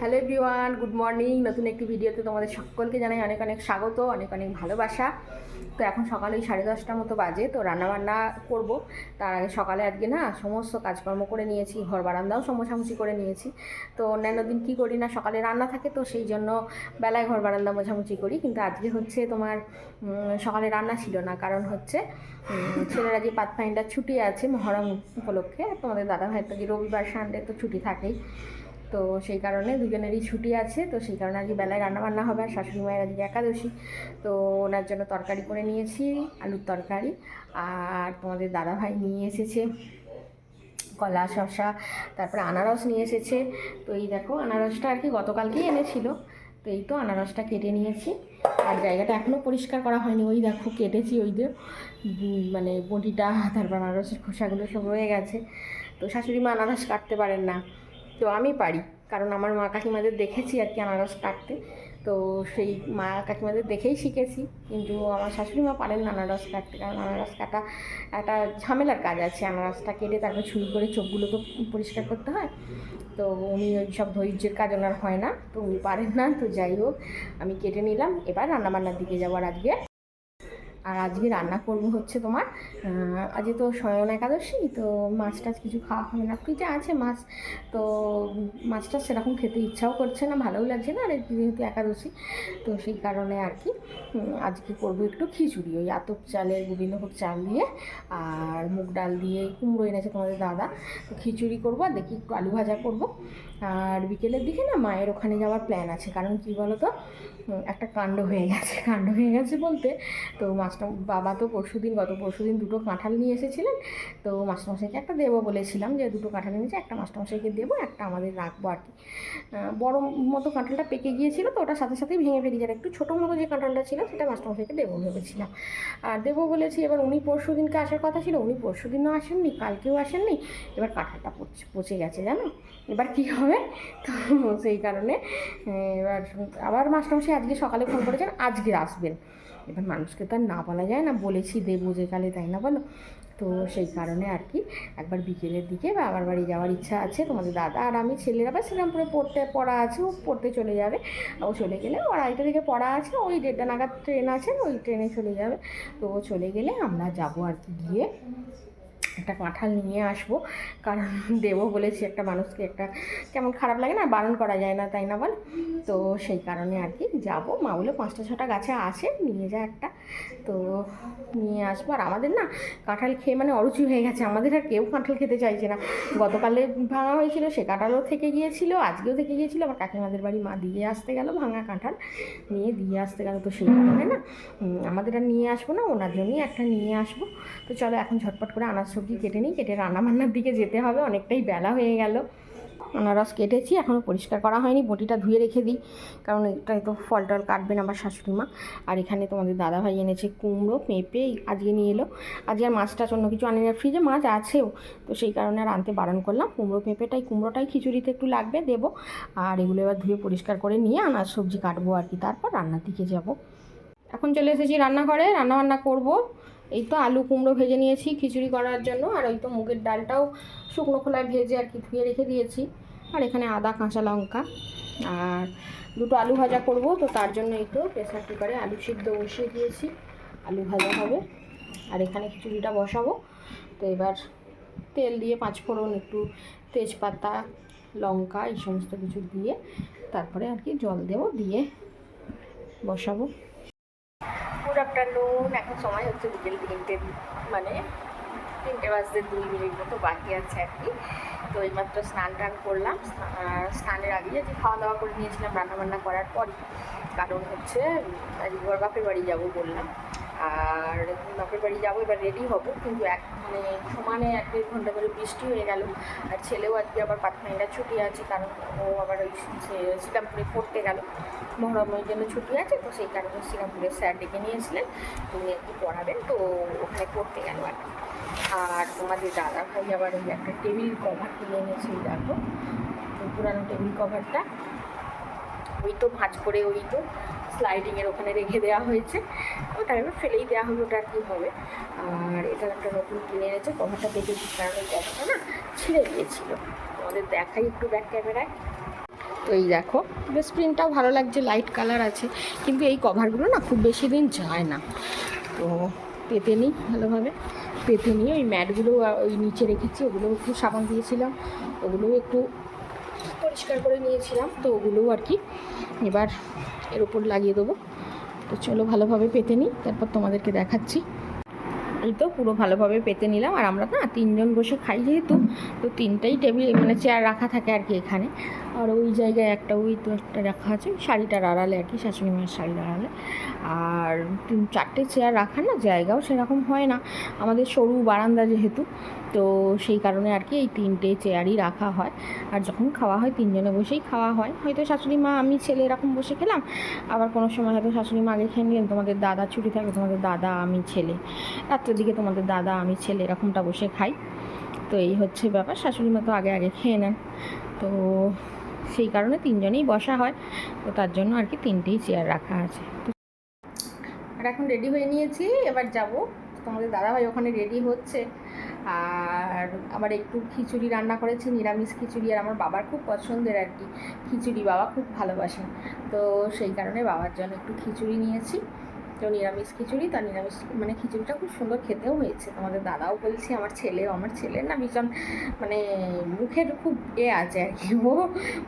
Hello everyone, good morning. নতুন একটি ভিডিওতে তোমাদের সকলকে জানাই অনেক অনেক স্বাগত, অনেক অনেক ভালোবাসা। তো এখন সকালে ওই সাড়ে দশটার মতো বাজে, তো রান্নাবান্না করব। তার আগে সকালে আজকে না সমস্ত কাজকর্ম করে নিয়েছি, ঘর বারান্দাও সমোছামুছি করে নিয়েছি। তো অন্যান্য দিন কী করি না, সকালে রান্না থাকে, তো সেই জন্য বেলায় ঘর বারান্দা মোছামুছি করি। কিন্তু আজকে হচ্ছে তোমার সকালে রান্না ছিল না। কারণ হচ্ছে ছেলেরা যে পাথফাইন্ডার ছুটি আছে মহরম উপলক্ষে, তোমাদের দাদা ভাইয়ের তো যে রবিবার, সানডে তো ছুটি থাকেই। তো সেই কারণে দুজনেরই ছুটি আছে, তো সেই কারণে আজকে বেলায় রান্নাবান্না হবে আর শাশুড়ি মায়ের আজকে একাদশী। তো ওনার জন্য তরকারি করে নিয়েছি, আলুর তরকারি আর তোমাদের দাদা ভাই নিয়ে এসেছে। কলা, শসা, তারপরে আনারস নিয়ে এসেছে। তো এই দেখো, আনারসটা আর কি গতকালকেই এনেছিল। তো এই তো আনারসটা কেটে নিয়েছি। আর জায়গাটা এখনও পরিষ্কার করা হয়নি, ওই দেখো কেটেছি ওই যে মানে বটিটা, তারপর আনারসের খোসাগুলো সব রয়ে গেছে। তো শাশুড়ি মা আনারস কাটতে পারেন না। তো আমি পারি, কারণ আমার মা কাকিমাদের দেখেছি আর কি আনারস কাটতে। তো সেই মা কাকিমাদের দেখেই শিখেছি, কিন্তু আমার শাশুড়ি মা পারেন না আনারস কাটতে, কারণ আনারস কাটা একটা ঝামেলার কাজ আছে। আনারসটা কেটে তারপর ছুরি করে চোখগুলো তো পরিষ্কার করতে হয়। তো উনি ওই সব ধৈর্যের কাজ ওনার হয় না, তো উনি পারেন না, তো যাই হোক, আমি কেটে নিলাম। এবার রান্নাবান্নার দিকে যাওয়ার আজকে। আর আজকে রান্না করব হচ্ছে তোমার আজকে তো শয়ন একাদশী, তো মাছ টাছ কিছু খাওয়া হবে না। ফ্রিজে আছে মাছ, তো মাছটা সেরকম খেতে ইচ্ছাও করছে না, ভালোও লাগছে না, আর যেহেতু একাদশী, তো সেই কারণে আর কি আজকে করব একটু খিচুড়ি, ওই আতপ চালের, গোবিন্দভোগ চাল দিয়ে, আর মুগ ডাল দিয়ে, কুমড়ো এনেছে তোমাদের দাদা, তো খিচুড়ি করব, আর দেখি একটু আলু ভাজা করব। আর বিকেলের দিকে না মায়ের ওখানে যাওয়ার প্ল্যান আছে, কারণ কি বলো তো একটা কাণ্ড হয়ে গেছে, কাণ্ড হয়ে গেছে বলতে। তো মাস্টার বাবা তো পরশু দিন গত পরশু দিন দুটো কাঁঠাল নিয়ে এসেছিলেন। তো মাস্টারমশাইকে একটা দেবো বলেছিলাম যে, দুটো কাঁঠাল নিয়েছে একটা মাস্টারমশাইকে দেবো, একটা আমাদের রাখব আর কি। বড় মতো কাঁঠালটা পেকে গিয়েছিল, তো ওটার সাথে সাথেই ভেঙে ফেলি আর একটু ছোটো মতো যে কাঁঠালটা ছিল, সেটা মাস্টারমশাইকে দেবো ভেবেছিলাম। আর দেবো বলেছি, এবার উনি পরশু দিনকে আসার কথা ছিল, উনি পরশু দিনও আসেননি, কালকেও আসেননি। এবার কাঁঠালটা পচে পচে গেছে, জানো? এবার কী হবে? তো সেই কারণে, এবার আবার মাস্টারমশাই আজকে সকালে ফোন করেছেন, আজকে আসবেন। এবার মানুষকে তো আর না বলা যায় না, বলেছি দেবো যে কালে, তাই না বলো? তো সেই কারণে আর কি, একবার বিকেলের দিকে বাবার বাড়ি যাওয়ার ইচ্ছা আছে, তোমাদের দাদা আর আমি ছেলেরা বা শ্রীরামপুরে পড়তে, পড়া আছে, ও পড়তে চলে যাবে। ও চলে গেলে ও আড়াইটা থেকে পড়া আছে, ওই দেড়টা নাগাদ ট্রেন আছে, ওই ট্রেনে চলে যাবে। তো ও চলে গেলে আমরা যাব আর কি গিয়ে। একটা কাঁঠাল নিয়ে আসব। কারণ দেবো বলেছি একটা মানুষকে একটা কেমন খারাপ লাগে না, বারণ করা যায় না, তাই না বল? তো সেই কারণে আর কি যাব। মা বলে পাঁচটা ছটা গাছে আছে, নিয়ে যা একটা। তো নিয়ে আসব। আর আমাদের না কাঁঠাল খেয়ে মানে অরুচি হয়ে গেছে। আমাদের আর কেউ কাঁঠাল খেতে চাইছে না। গতকালে ভাঙা হয়েছিল, সে কাঁঠালও থেকে গিয়েছিল, আজকেও থেকে গিয়েছিল। আবার কাকিমাদের বাড়ি মা দিয়ে আসতে গেল, ভাঙা কাঁঠাল নিয়ে দিয়ে আসতে গেল। তো সেই কারণে না আমাদের আর নিয়ে আসব না, ওনার জন্যই একটা নিয়ে আসব। তো চলো এখন ঝটপট করে আনাজ সবজি কেটে নিই, কেটে রান্না বান্নার দিকে যেতে হবে, অনেকটাই বেলা হয়ে গেল। আনারস কেটেছি এখনও পরিষ্কার করা হয়নি, বটিটা ধুয়ে রেখে দিই, কারণ এটাই তো ফল টল কাটবেন আমার শাশুড়ি মা। আর এখানে তোমাদের দাদাভাই এনেছে কুমড়ো, পেঁপে, আজকে নিয়ে এলো। আজকে আর মাছ টাছ অন্য কিছু আনে না ফ্রিজে মাছ আছেও। তো সেই কারণে আর আনতে বারণ করলাম, কুমড়ো, পেঁপেটাই, কুমড়োটাই খিচুড়িতে একটু লাগবে, দেবো। আর এগুলো এবার ধুয়ে পরিষ্কার করে নিয়ে আনাজ সবজি কাটবো আর কি, তারপর রান্নার দিকে যাব। এখন চলে এসেছি রান্নাঘরে রান্না বান্না করব। এই তো আলু কুমড়ো ভেজে নিয়েছি খিচুড়ি করার জন্য, আর ওই তো মুগের ডালটাও শুকনো খোলায় ভেজে আর কি ধুয়ে রেখে দিয়েছি। আর এখানে আদা, কাঁচা লঙ্কা, আর দুটো আলু ভাজা করব, তো তার জন্য এই তো প্রেসার কুকারে আলু সিদ্ধ বসিয়ে দিয়েছি। আলু ভাজা হবে। আর এখানে খিচুড়িটা বসাবো। তো এবার তেল দিয়ে পাঁচ ফোড়ন একটু তেজপাতা, লঙ্কা, এই সমস্ত কিছু দিয়ে তারপরে আর কি জল দেবো, দিয়ে বসাবো। গুড আফটারনুন, এখন সময় হচ্ছে বিকেল তিনটে মানে তিনটে বাজতে দুই মিনিট মতো বাকি আছে আর কি। তো এইমাত্র স্নান টান করলাম স্নানের আগে যে খাওয়া দাওয়া করে নিয়েছিলাম রান্না বান্না করার পরই। কারণ হচ্ছে বাপের বাড়ি যাব বললাম। আর বাপের বাড়ি যাব, এবার রেডি হব, কিন্তু এক মানে সমানে এক দেড় ঘণ্টা করে বৃষ্টি হয়ে গেল। আর ছেলেও আজকে আবার পাটনাইটা ছুটি আছে, কারণ ও আবার ওই শ্রীরামপুরে পড়তে গেল। মহরমের জন্য ছুটি আছে, তো সেই কারণে শ্রীরামপুরের স্যার ডেকে নিয়েছিলেন তুমি একটু পড়াবেন, তো ওখানে পড়তে গেল আর কি। আর তোমাদের দাদা ভাই আবার ওই একটা টেবিল কভার কিনে এনেছে দেখো, পুরানো টেবিল কভারটা। ওই তো ভাঁজ করে ওই তো স্লাইডিংয়ের ওখানে রেখে দেওয়া হয়েছে। ওটা এবার ফেলেই দেওয়া হবে ওটা কি হবে? আর এটা একটা নতুন কিনে এনেছে, কভারটা দেখেছি কারণ ওই কভারটা না, ছিঁড়ে গিয়েছিল। তোমাদের দেখাই একটু ব্যাক ক্যামেরায় তো এই দেখো, বেশ প্রিন্টটাও ভালো লাগছে লাইট কালার আছে, কিন্তু এই কভারগুলো না খুব বেশি দিন যায় না। তো পেতে নিই ভালোভাবে। পেতে নিয়ে ওই ম্যাটগুলো ওই নিচে রেখেছি ওগুলো একটু সাবান দিয়েছিলাম, ওগুলোও একটু পরিষ্কার করে নিয়েছিলাম। তো ওগুলোও আর কি এবার এর উপর লাগিয়ে দেবো। তো চলো ভালোভাবে পেতে নিই, তারপর তোমাদেরকে দেখাচ্ছি। এই তো পুরো ভালোভাবে পেতে নিলাম। আর আমরা না তিনজন বসে খাই যেহেতু, তো তিনটাই টেবিল মানে চেয়ার রাখা থাকে আর কি এখানে। আর ওই জায়গায় একটা, ওই তো একটা রাখা আছে, শাড়িটার আড়ালে আর কি শাশুড়ি মায়ের শাড়ির আড়ালে। আর চারটে চেয়ার রাখার না জায়গাও সেরকম হয় না। আমাদের সরু বারান্দা যেহেতু, তো সেই কারণে আর কি এই তিনটে চেয়ারই রাখা হয়। আর যখন খাওয়া হয় তিনজনে বসেই খাওয়া হয়। হয়তো শাশুড়ি মা আমি ছেলে এরকম বসে খেলাম, আবার কোনো সময় হয়তো শাশুড়ি মা আগে খেয়ে নিলেন, তোমাদের দাদা ছুটি থাকে, তোমাদের দাদা, আমি ছেলে। রাত্রের দিকে তোমাদের দাদা, আমি ছেলে, এরকমটা বসে খাই। তো এই হচ্ছে ব্যাপার, শাশুড়ি মা তো আগে আগে খেয়ে নেন। তো সেই কারণে তিনজনেই বসা হয়। তো তার জন্য আর কি তিনটেই চেয়ার রাখা আছে। আর এখন রেডি হয়ে নিয়েছি, এবার যাব। তোমাদের দাদাভাই ওখানে রেডি হচ্ছে। আর আবার একটু খিচুড়ি রান্না করেছি, নিরামিষ খিচুড়ি, আর আমার বাবার খুব পছন্দের আর কি। খিচুড়ি বাবা খুব ভালোবাসেন। তো সেই কারণে বাবার জন্য একটু খিচুড়ি নিয়েছি। তো নিরামিষ খিচুড়ি তা নিরামিষ মানে খিচুড়িটা খুব সুন্দর খেতেও হয়েছে। তোমাদের দাদাও বলছে, আমার ছেলেও আমার ছেলে না ভীষণ মানে মুখের খুব এ আছে আর কি। ও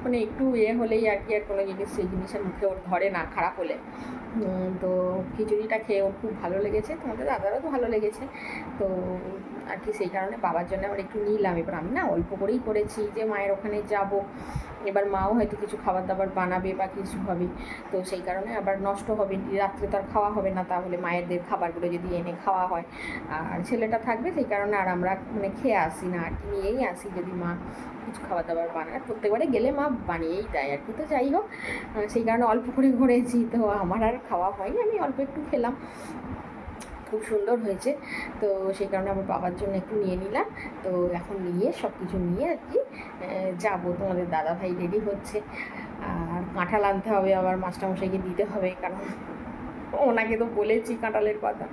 মানে একটু এ হলেই আর কি, আর কোনো জিনিস সেই জিনিসের মুখে ওর ধরে না, খারাপ হলে। তো খিচুড়িটা খেয়ে ওর খুব ভালো লেগেছে। তোমাদের দাদারও তো ভালো লেগেছে। তো আর কি সেই কারণে বাবার জন্য আবার একটু নিলাম। এবার আমি না অল্প করেই করেছি যে মায়ের ওখানে যাব। এবার মাও হয়তো কিছু খাবার দাবার বানাবে বা কিছু হবে। তো সেই কারণে আবার নষ্ট হবে। রাত্রে তো আর খাওয়া হবে না। তাহলে মায়েদের খাবারগুলো যদি এনে খাওয়া হয়। আর ছেলেটা থাকবে সেই কারণে আর আমরা মানে খেয়ে আসি না। আর কি নিয়েই আসি যদি মা কিছু খাবার দাবার বানায়। প্রত্যেকবারে গেলে মা বানিয়েই দেয় আর কি। তো যাই হোক সেই কারণে অল্প করে ঘুরেছি তো আমার আর খাওয়া হয়নি। আমি অল্প একটু খেলাম। খুব সুন্দর হয়েছে। তো সেই কারণে আমার বাবার জন্য একটু নিয়ে নিলাম। তো এখন নিয়ে সব কিছু নিয়ে আর কি যাব। তোমাদের দাদা ভাই রেডি হচ্ছে। আর কাঁঠাল আনতে হবে আবার, মাস্টারমশাইকে দিতে হবে, কারণ ওনাকে তো বলেছি কাঁঠালের কথা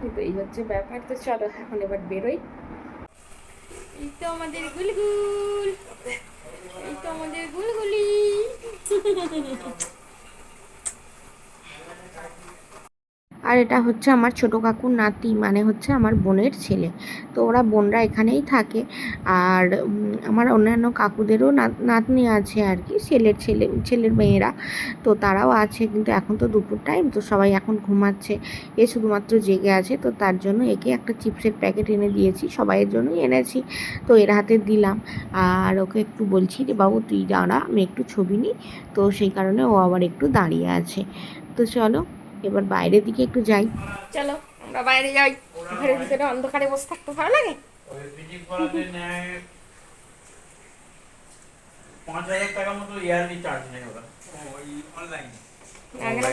কিন্তু এই হচ্ছে ব্যাপার। তো চলো, এখন এবার বেরোই। এই তো আমাদের গুলগুল। এই তো আমাদের গুলগুলি। আর এটা হচ্ছে আমার ছোটো কাকুর নাতি মানে হচ্ছে আমার বোনের ছেলে। তো ওরা, বোনরা এখানেই থাকে। আর আমার অন্যান্য কাকুদেরও নাত- নাতনি আছে আর কি, ছেলের ছেলে, ছেলের মেয়েরা। তো তারাও আছে, কিন্তু এখন তো দুপুর টাইম, তো সবাই এখন ঘুমাচ্ছে। এ শুধুমাত্র জেগে আছে, তো তার জন্য একে একটা চিপসের প্যাকেট এনে দিয়েছি, সবাইয়ের জন্যই এনেছি। তো এর হাতে দিলাম। আর ওকে একটু বলছি যে, বাবু, তুই দাঁড়া, আমি একটু ছবি নিই। তো সেই কারণে ও আবার একটু দাঁড়িয়ে আছে। তো চলো এবার বাইরের দিকে একটু যাই। চলো, আমরা বাইরে যাই। ঘরের ভিতরে অন্ধকারে বসে থাকতে ভালো লাগে।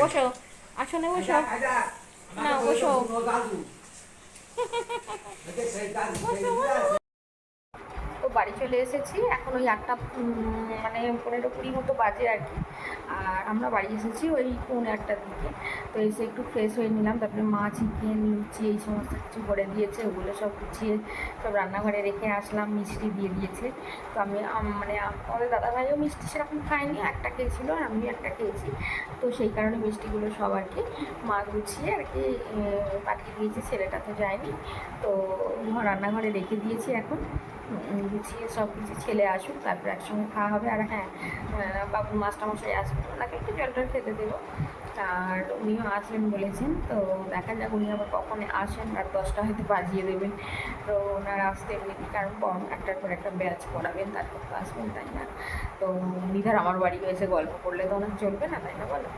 বসো বসো। বসো। তো বাড়ি চলে এসেছি, এখন ওই আটটা মানে পনেরো কুড়ি মতো বাজে আর কি। আর আমরা বাড়ি এসেছি ওই পৌনে আটটার দিকে। তো এসে একটু ফ্রেশ হয়ে নিলাম তারপরে মা চিকেন লুচি এই সমস্ত কিছু করে দিয়েছে ওগুলো সব গুছিয়ে সব রান্নাঘরে রেখে আসলাম মিষ্টি দিয়ে দিয়েছে। তো আমি মানে আমাদের দাদাভাইও মিষ্টি সেরকম খায়নি একটা খেয়েছিল আর আমিও একটা খেয়েছি। তো সেই কারণে মিষ্টিগুলো সব আর কি মা গুছিয়ে আর কি পাঠিয়ে দিয়েছে ছেলেটা তো যায়নি। তো রান্নাঘরে রেখে দিয়েছি এখন। গুছিয়ে সব কিছু ছেলে আসুক তারপর একসঙ্গে খাওয়া হবে। আর হ্যাঁ আহ, বাবু মাস্টারমশাই আসবে। ওনাকে একটু জল টল খেতে দেবো। আর উনিও আসবেন বলেছেন, তো দেখা যাক উনি আবার কখন আসেন। আর দশটা হয়তো বাজিয়ে দেবেন। তো ওনার আসতে এমনি কারণ একটার পর একটা ব্যাচ পড়াবেন তারপর তো আসবেন, তাই না? তো উনি ধর আমার বাড়ি এসে গল্প করলে তো ওনার চলবে না, তাই না বলো?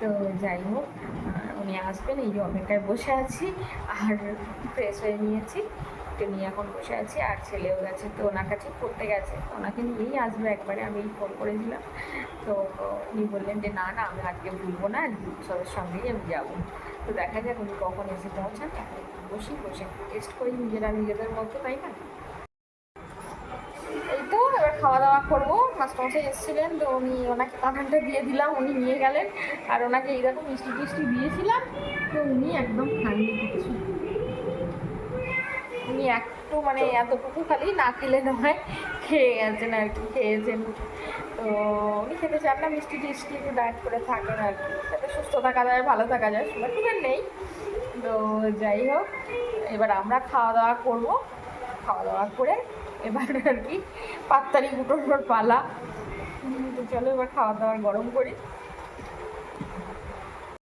তো যাই হোক উনি আসবেন, এই অপেক্ষায় বসে আছি, আর ফ্রেশ হয়ে নিয়েছি। একটু নিয়ে এখন বসে আছি, আর ছেলেও গেছে, তো ওনার কাছে পড়তে গেছে। ওনাকে নিয়েই আসবে একবারে, আমি ফোন করেছিলাম। তো উনি বললেন যে, না না, আমি আজকে ভুলবো না সবের সঙ্গেই আমি যাব। তো দেখা যাক উনি কখন এসে পৌঁছান বসি, বসে টেস্ট করি, নিজেরা নিজেদের মতো, তাই না? এই তো, এবার খাওয়া দাওয়া করব। মাস্টারমশাই এসেছিলেন, তো উনি ওনাকে কাঁঠালটা দিয়ে দিলাম, উনি নিয়ে গেলেন। আর ওনাকে এইরকম মিষ্টি টিষ্টি দিয়েছিলাম, তো উনি একদম খাননি কিছু উনি একটু মানে এতটুকু খালি না খেলে নয় খেয়ে গেছেন আর কি খেয়েছেন। তো উনি খেতে চান না মিষ্টি টিষ্টি একটু ডায়েট করে থাকেন আর কি। যাতে সুস্থ থাকা যায় ভালো থাকা যায় সুগার টুগার নেই। তো যাই হোক এবার আমরা খাওয়া দাওয়া করব। খাওয়া দাওয়া করে এবার আর কি পাত্তারি গুটোর পালা। তো চলো এবার খাওয়া দাওয়ার গরম করি।